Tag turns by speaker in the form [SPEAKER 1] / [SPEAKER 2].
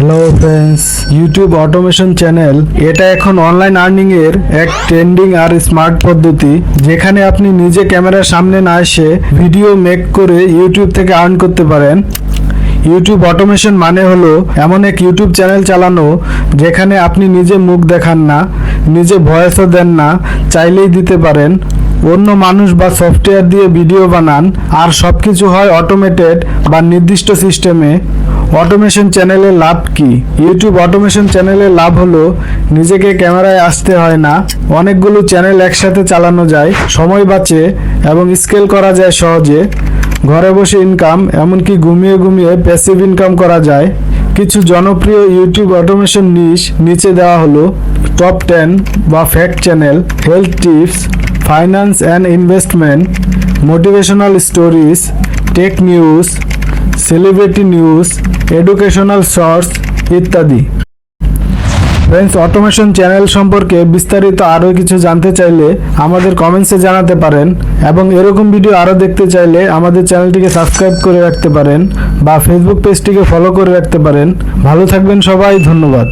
[SPEAKER 1] Hello friends YouTube automation channel এটা এখন online earning এর এক ট্রেন্ডিং আর স্মার্ট পদ্ধতি, যেখানে আপনি নিজে ক্যামেরার সামনে না এসে ভিডিও মেক করে ইউটিউব থেকে আর্ন করতে পারেন। ইউটিউব অটোমেশন মানে হলো এমন এক ইউটিউব চ্যানেল চালানো, যেখানে আপনি নিজে মুখ দেখান না, নিজে ভয়েসও দেন না, চাইলেই দিতে পারেন। অন্য মানুষ বা সফটওয়্যার দিয়ে ভিডিও বানান, আর সব কিছু হয় অটোমেটেড বা নির্দিষ্ট সিস্টেমে অটোমেশন চ্যানেলের লাভ কি? ইউটিউব অটোমেশন চ্যানেলের লাভ হলো, নিজেকে ক্যামেরায় আসতে হয় না, অনেকগুলো চ্যানেল একসাথে চালানো যায়, সময় বাঁচে এবং স্কেল করা যায় সহজে। ঘরে বসে ইনকাম এমনকি ঘুমিয়ে ঘুমিয়ে প্যাসিভ ইনকাম করা যায়। কিছু জনপ্রিয় ইউটিউব অটোমেশন নিশ নিচে দেওয়া হলো টপ টেন বা fact channel health tips finance and investment motivational stories tech news celebrity news educational source ইত্যাদি। ফ্রেন্ডস অটোমেশন চ্যানেল সম্পর্কে বিস্তারিত আরও কিছু জানতে চাইলে আমাদের কমেন্টসে জানাতে পারেন এবং এরকম ভিডিও আরও দেখতে চাইলে আমাদের চ্যানেলটিকে সাবস্ক্রাইব করে রাখতে পারেন বা ফেসবুক পেজটিকে ফলো করে রাখতে পারেন। ভালো থাকবেন সবাই, ধন্যবাদ।